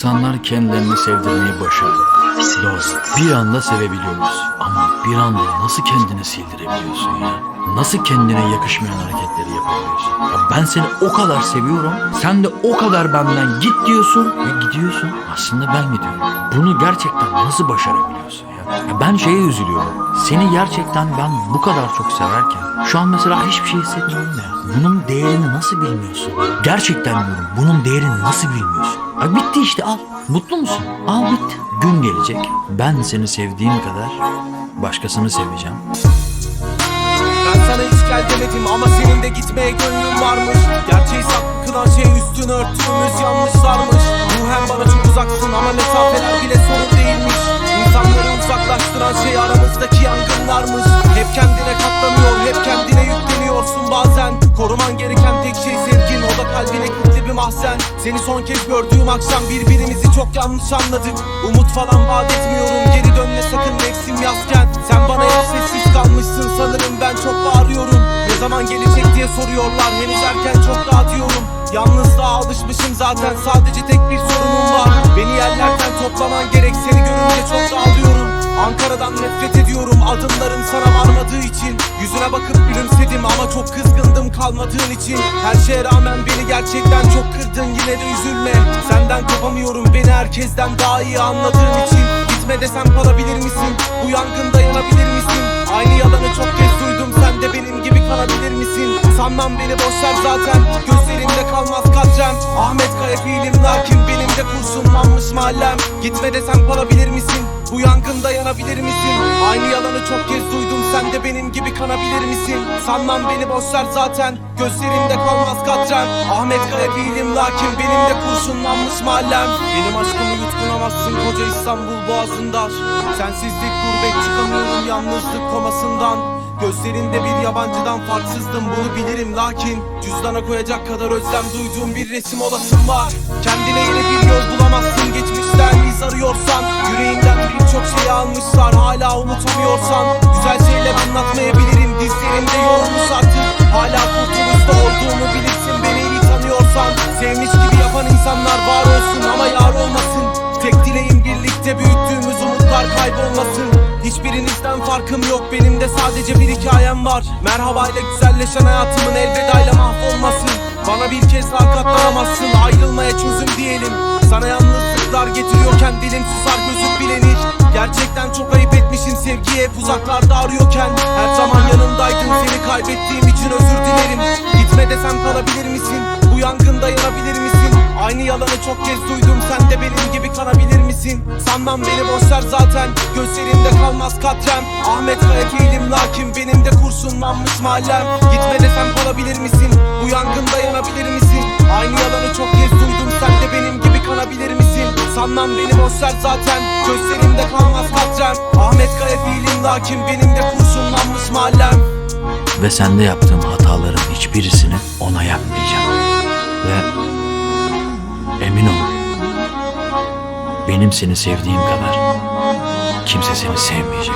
İnsanlar kendilerini sevdirmeyi başardı. Doğru. Bir anda sevebiliyoruz. Ama bir anda nasıl kendini sildirebiliyorsun ya? Nasıl kendine yakışmayan hareketleri yapabiliyorsun? Ya ben seni o kadar seviyorum. Sen de o kadar benden git diyorsun ve gidiyorsun. Aslında ben gidiyorum. Bunu gerçekten nasıl başarabiliyorsun ya? ya ben şeye üzülüyorum. Seni gerçekten ben bu kadar çok severken şu an mesela hiçbir şey hissetmiyorum ya. Bunun değerini nasıl bilmiyorsun? Gerçekten diyorum bunun değerini nasıl bilmiyorsun? Ha bitti işte al. Mutlu musun? Al bitti. Gün gelecek. Ben seni sevdiğim kadar başkasını seveceğim. Ben sana hiç gel demedim ama senin de gitmeye gönlün varmış Gerçeği saklı kılan şey üstünü örttüğümüz yanlışlarmış Ruhen bana çok uzaksın ama mesafeler bile sorun değilmiş İnsanları uzaklaştıran şey aramızdaki yangınlarmış Hep kendine katlanıyor, hep kendine yükleniyorsun bazen Koruman gereken tek şey sevgin, o da kalbine kilitli bir mahzen Seni son kez gördüğüm akşam birbirimizi çok yanlış anladık. Umut falan vaat etmiyorum, geri dönme sakın Mevsim yazken. Sen bana hep sessiz kalmışsın sanırım ben çok bağırıyorum. Ne zaman gelecek diye soruyorlar henüz erken çok daha diyorum. Yalnızlığa alışmışım zaten sadece tek bir sorunum var. Beni yerlerden toplaman gerek seni görünce çok dağılıyorum Ankara'dan nefret ediyorum adımların sana varmadığı için Yüzüne bakıp gülümsedim ama çok kızgındım kalmadığın için Her şeye rağmen beni gerçekten çok kırdın yine de üzülme Senden kopamıyorum beni herkesten daha iyi anladığın için Gitme desem kalabilir misin? Bu yangında yanabilir misin? Aynı yalanı çok kez duydum sen de benim gibi kalabilir misin? Sanmam beni boşver zaten Gözlerinde kalmaz katrem Ahmet Kaya fiilim lakin benim de kurşunlanmış mahallem Gitme desem kalabilir misin? Bu yangında yanabilir misin? Aynı yalanı çok kez duydum sen de benim gibi kanabilir misin? Sanmam beni boşver zaten Gözlerimde kalmaz katrem Ahmet Kaya fiilim lakin benim de kurşunlanmış mahallem Benim aşkımı yutkunamazsın koca İstanbul boğazında Sensizlik gurbet çıkamıyorum yalnızlık komasından Gözlerinde bir yabancıdan farksızdım bunu bilirim lakin Cüzdana koyacak kadar özlem duyduğum bir resim olasım var Kendine yeni bir yol bulamazsın geçmişten iz arıyorsan Yüreğinden birçok şey almışlar hala unutamıyorsan Güzel şeyler anlatmayabilirim dizlerimde yorulmuş artık Hala kurtuluşta olduğumu bilirsin beni iyi tanıyorsan Sevmiş gibi yapan insanlar var olsun ama yar olmasın Tek dileğim birlikte büyüttüğümüz umutlar kaybolmasın Hiçbirinizden farkım yok benim de sadece bir hikayem var Merhaba ile güzelleşen hayatımın elvedayla mahvolmasın Bana bir kez daha katlanamazsın ayrılmaya çözüm diyelim Sana yalnızlıklar getiriyorken dilim susar gözüm bilenir Gerçekten çok ayıp etmişim sevgiye uzaklarda arıyorken Her zaman yanımdaydın seni kaybettiğim için özür dilerim Gitme desem kalabilir misin? Bu yangında yanabilir misin? Aynı yalanı çok kez duydum sen de benim gibi kanabilir misin? Sanmam beni boşver zaten Gözlerimde kalmaz katrem Ahmet Kaya fiilim lakin benim de kurşunlanmış mahallem Gitme desem kalabilir misin? Bu yangında yanabilir misin? Aynı yalanı çok kez duydum sen de benim gibi kanabilir misin? Sanmam beni boşver zaten Gözlerimde kalmaz katrem Ahmet Kaya fiilim lakin benim de kurşunlanmış mahallem Ve sende yaptığım hataların hiçbirisini ona yapmayacağım. Ve emin ol. Benim seni sevdiğim kadar kimse seni sevmeyecek.